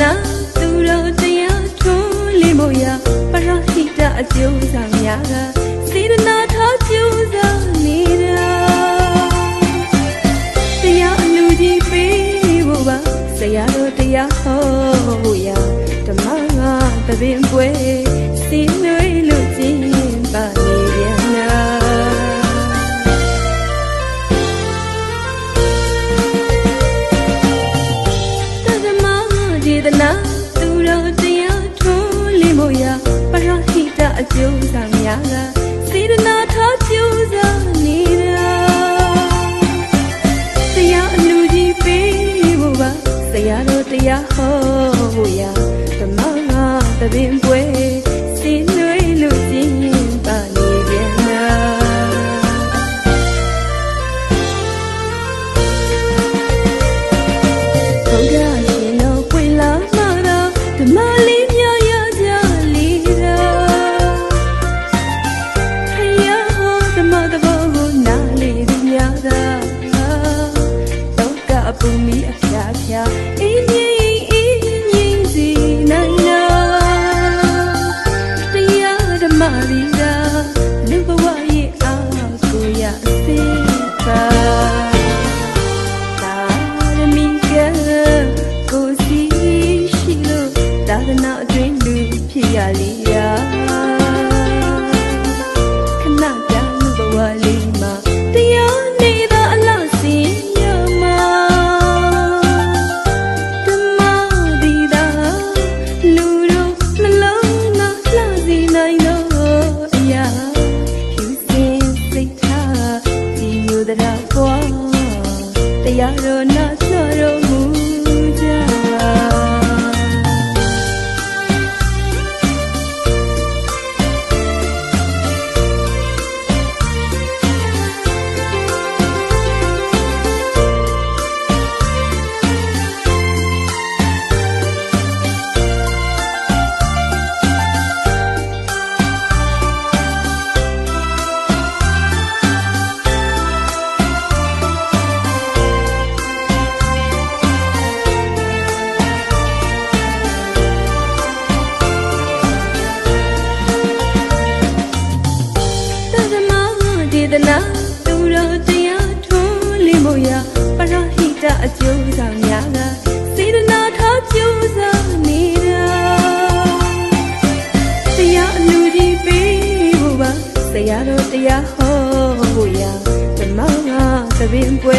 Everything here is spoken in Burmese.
နာသူတော်တရားထွန်းလင်းမို့ရပရဟိတအကျိုးဆောင်များကစေတနာထားကျိုးစားနေတာတရားအလူကြီးပေးဖို့ပါဆရာတော်တရားဟောဖို့ရဓမ္မငါသဘင်ပွဲစီနွေလို့ အကျိုးဆောင်များကစေတနာထားကျိုးစားနေတာတရားအလူကြီးပေးဖို့ပါဆရာတော်တရားဟောဖို့ရဓမ္မငါသဘင်ပွဲ သနာသူတော်တရားထွန်းလင်းမို့ရပရဟိတအကျိုးဆောင်များကစေတနာထားကျိုးစားနေတာတရားအလူကြီးပေးဖို့ပါဆရာတော်တရားဟောဖို့ရဓမ္မငါသဘင်ပွဲ